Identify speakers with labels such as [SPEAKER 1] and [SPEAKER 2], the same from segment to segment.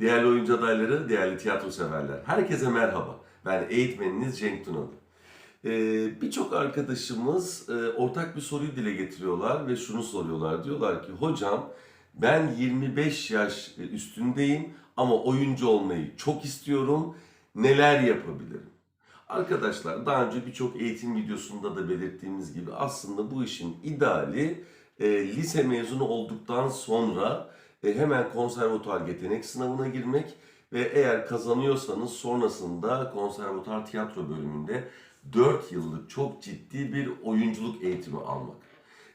[SPEAKER 1] Değerli oyuncu adayları, değerli tiyatro severler. Herkese merhaba. Ben eğitmeniniz Cenk Tunalı. Ee, Birçok arkadaşımız e, ortak bir soruyu dile getiriyorlar ve şunu soruyorlar. Diyorlar ki hocam ben 25 yaş üstündeyim ama oyuncu olmayı çok istiyorum. Neler yapabilirim? Arkadaşlar daha önce birçok eğitim videosunda da belirttiğimiz gibi aslında bu işin ideali e, lise mezunu olduktan sonra e, hemen konservatuar yetenek sınavına girmek ve eğer kazanıyorsanız sonrasında konservatuar tiyatro bölümünde 4 yıllık çok ciddi bir oyunculuk eğitimi almak.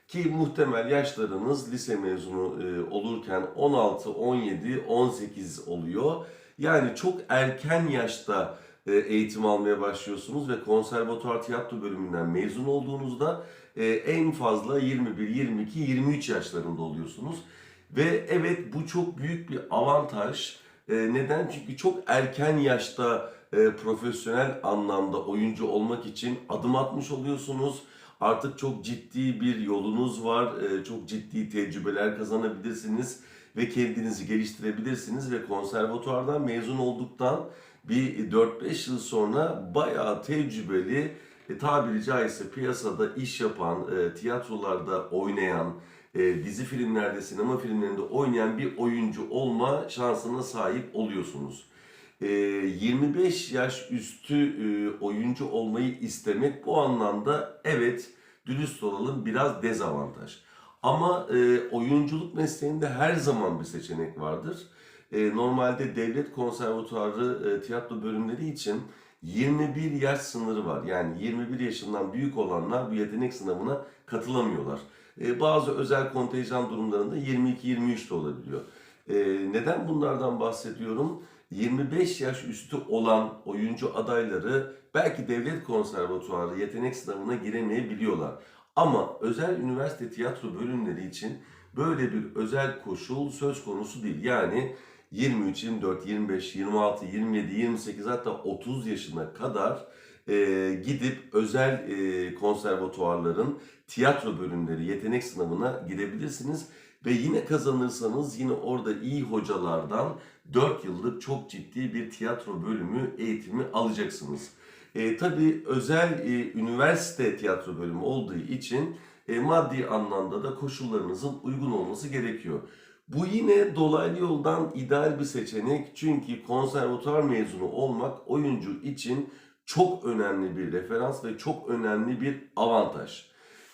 [SPEAKER 1] Ki muhtemel yaşlarınız lise mezunu e, olurken 16, 17, 18 oluyor. Yani çok erken yaşta e, eğitim almaya başlıyorsunuz ve konservatuar tiyatro bölümünden mezun olduğunuzda e, en fazla 21, 22, 23 yaşlarında oluyorsunuz. Ve evet bu çok büyük bir avantaj. E, neden? Çünkü çok erken yaşta e, profesyonel anlamda oyuncu olmak için adım atmış oluyorsunuz. Artık çok ciddi bir yolunuz var. E, çok ciddi tecrübeler kazanabilirsiniz ve kendinizi geliştirebilirsiniz ve konservatuvardan mezun olduktan bir 4-5 yıl sonra bayağı tecrübeli, e, tabiri caizse piyasada iş yapan, e, tiyatrolarda oynayan, e, dizi filmlerde, sinema filmlerinde oynayan bir oyuncu olma şansına sahip oluyorsunuz. E, 25 yaş üstü e, oyuncu olmayı istemek bu anlamda evet dürüst olalım biraz dezavantaj. Ama e, oyunculuk mesleğinde her zaman bir seçenek vardır. E, normalde devlet konservatuarı e, tiyatro bölümleri için 21 yaş sınırı var. Yani 21 yaşından büyük olanlar bu yetenek sınavına katılamıyorlar. E, bazı özel kontenjan durumlarında 22-23 de olabiliyor. E, neden bunlardan bahsediyorum? 25 yaş üstü olan oyuncu adayları belki devlet konservatuarı yetenek sınavına giremeyebiliyorlar. Ama özel üniversite tiyatro bölümleri için böyle bir özel koşul söz konusu değil. Yani 23, 24, 25, 26, 27, 28 hatta 30 yaşına kadar e, gidip özel e, konservatuarların tiyatro bölümleri yetenek sınavına girebilirsiniz. Ve yine kazanırsanız yine orada iyi hocalardan 4 yıllık çok ciddi bir tiyatro bölümü eğitimi alacaksınız. E, tabii özel e, üniversite tiyatro bölümü olduğu için e, maddi anlamda da koşullarınızın uygun olması gerekiyor. Bu yine dolaylı yoldan ideal bir seçenek çünkü konservatuar mezunu olmak oyuncu için çok önemli bir referans ve çok önemli bir avantaj.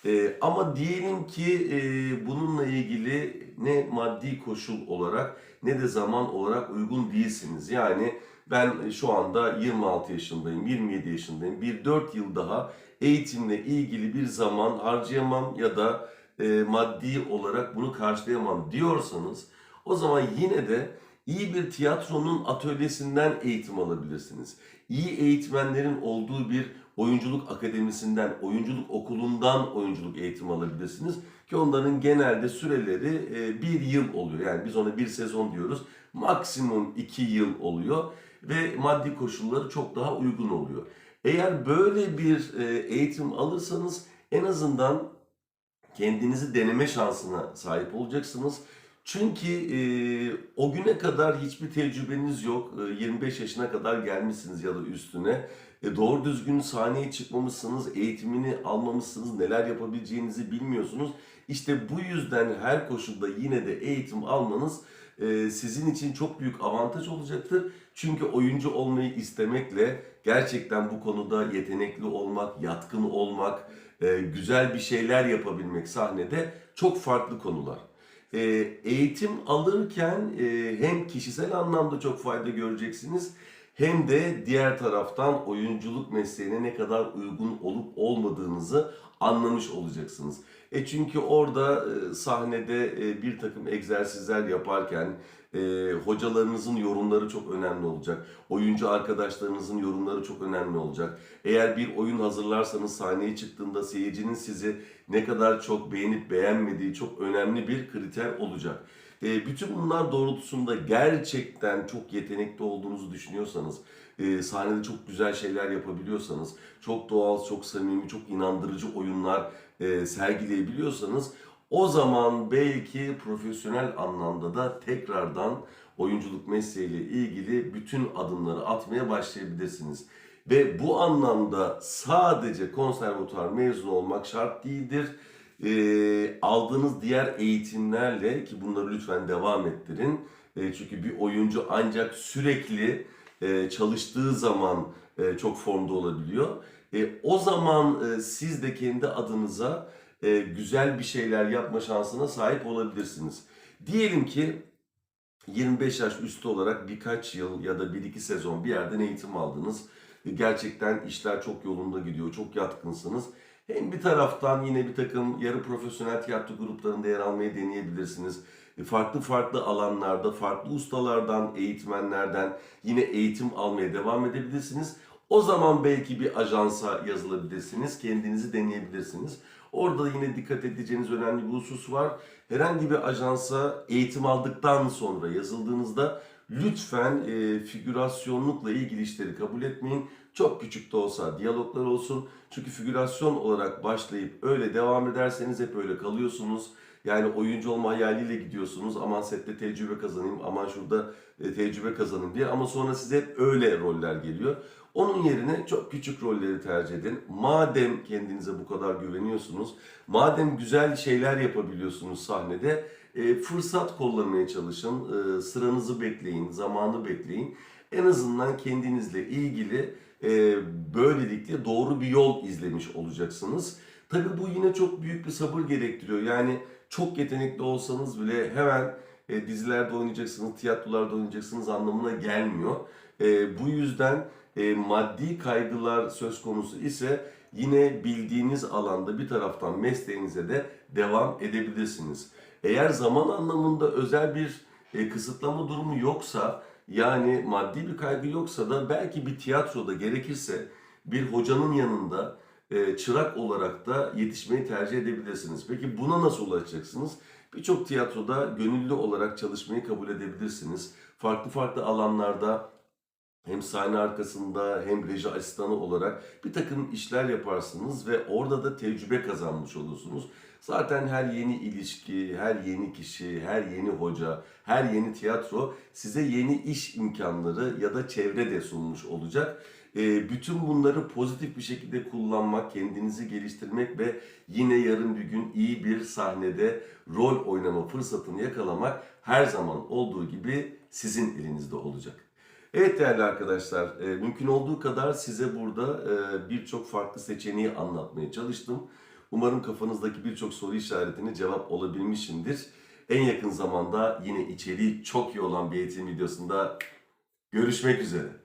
[SPEAKER 1] Ee, ama diyelim ki e, bununla ilgili ne maddi koşul olarak ne de zaman olarak uygun değilsiniz. Yani ben şu anda 26 yaşındayım, 27 yaşındayım. Bir 4 yıl daha eğitimle ilgili bir zaman harcayamam ya da e, maddi olarak bunu karşılayamam diyorsanız o zaman yine de iyi bir tiyatronun atölyesinden eğitim alabilirsiniz. İyi eğitmenlerin olduğu bir oyunculuk akademisinden, oyunculuk okulundan oyunculuk eğitimi alabilirsiniz. Ki onların genelde süreleri e, bir yıl oluyor. Yani biz ona bir sezon diyoruz. Maksimum iki yıl oluyor ve maddi koşulları çok daha uygun oluyor. Eğer böyle bir e, eğitim alırsanız en azından kendinizi deneme şansına sahip olacaksınız. Çünkü e, o güne kadar hiçbir tecrübeniz yok. E, 25 yaşına kadar gelmişsiniz ya da üstüne. E, doğru düzgün sahneye çıkmamışsınız, eğitimini almamışsınız, neler yapabileceğinizi bilmiyorsunuz. İşte bu yüzden her koşulda yine de eğitim almanız e, sizin için çok büyük avantaj olacaktır. Çünkü oyuncu olmayı istemekle gerçekten bu konuda yetenekli olmak, yatkın olmak, e, güzel bir şeyler yapabilmek sahnede çok farklı konular. E, eğitim alırken e, hem kişisel anlamda çok fayda göreceksiniz hem de diğer taraftan oyunculuk mesleğine ne kadar uygun olup olmadığınızı anlamış olacaksınız. E çünkü orada e, sahnede e, bir takım egzersizler yaparken e, hocalarınızın yorumları çok önemli olacak. Oyuncu arkadaşlarınızın yorumları çok önemli olacak. Eğer bir oyun hazırlarsanız sahneye çıktığında seyircinin sizi ne kadar çok beğenip beğenmediği çok önemli bir kriter olacak. E, bütün bunlar doğrultusunda gerçekten çok yetenekli olduğunuzu düşünüyorsanız, e, sahnede çok güzel şeyler yapabiliyorsanız, çok doğal, çok samimi, çok inandırıcı oyunlar e, sergileyebiliyorsanız o zaman belki profesyonel anlamda da tekrardan oyunculuk mesleğiyle ilgili bütün adımları atmaya başlayabilirsiniz. Ve bu anlamda sadece konservatuvar mezunu olmak şart değildir. Ee, aldığınız diğer eğitimlerle ki bunları lütfen devam ettirin. Ee, çünkü bir oyuncu ancak sürekli e, çalıştığı zaman e, çok formda olabiliyor. E, o zaman e, siz de kendi adınıza e, güzel bir şeyler yapma şansına sahip olabilirsiniz. Diyelim ki 25 yaş üstü olarak birkaç yıl ya da 1-2 sezon bir yerden eğitim aldınız. E, Gerçekten işler çok yolunda gidiyor, çok yatkınsınız. Hem bir taraftan yine bir takım yarı profesyonel tiyatro gruplarında yer almayı deneyebilirsiniz. E, Farklı farklı alanlarda, farklı ustalardan, eğitmenlerden yine eğitim almaya devam edebilirsiniz. O zaman belki bir ajansa yazılabilirsiniz, kendinizi deneyebilirsiniz. Orada yine dikkat edeceğiniz önemli bir husus var. Herhangi bir ajansa eğitim aldıktan sonra yazıldığınızda lütfen e, figürasyonlukla ilgili işleri kabul etmeyin. Çok küçük de olsa diyaloglar olsun. Çünkü figürasyon olarak başlayıp öyle devam ederseniz hep öyle kalıyorsunuz. Yani oyuncu olma hayaliyle gidiyorsunuz. Aman sette tecrübe kazanayım, aman şurada e, tecrübe kazanayım diye. Ama sonra size hep öyle roller geliyor. Onun yerine çok küçük rolleri tercih edin. Madem kendinize bu kadar güveniyorsunuz, madem güzel şeyler yapabiliyorsunuz sahnede, e, fırsat kullanmaya çalışın. E, sıranızı bekleyin, zamanı bekleyin. En azından kendinizle ilgili e, böylelikle doğru bir yol izlemiş olacaksınız. Tabii bu yine çok büyük bir sabır gerektiriyor. Yani çok yetenekli olsanız bile hemen e, dizilerde oynayacaksınız, tiyatrolarda oynayacaksınız anlamına gelmiyor. E, bu yüzden e, maddi kaygılar söz konusu ise yine bildiğiniz alanda bir taraftan mesleğinize de devam edebilirsiniz. Eğer zaman anlamında özel bir e, kısıtlama durumu yoksa yani maddi bir kaygı yoksa da belki bir tiyatroda gerekirse bir hocanın yanında e, çırak olarak da yetişmeyi tercih edebilirsiniz. Peki buna nasıl ulaşacaksınız? Birçok tiyatroda gönüllü olarak çalışmayı kabul edebilirsiniz. Farklı farklı alanlarda hem sahne arkasında hem reji asistanı olarak bir takım işler yaparsınız ve orada da tecrübe kazanmış olursunuz. Zaten her yeni ilişki, her yeni kişi, her yeni hoca, her yeni tiyatro size yeni iş imkanları ya da çevre de sunmuş olacak. Ee, bütün bunları pozitif bir şekilde kullanmak, kendinizi geliştirmek ve yine yarın bir gün iyi bir sahnede rol oynama fırsatını yakalamak her zaman olduğu gibi sizin elinizde olacak. Evet değerli arkadaşlar, e, mümkün olduğu kadar size burada e, birçok farklı seçeneği anlatmaya çalıştım. Umarım kafanızdaki birçok soru işaretine cevap olabilmişimdir. En yakın zamanda yine içeriği çok iyi olan bir eğitim videosunda görüşmek üzere.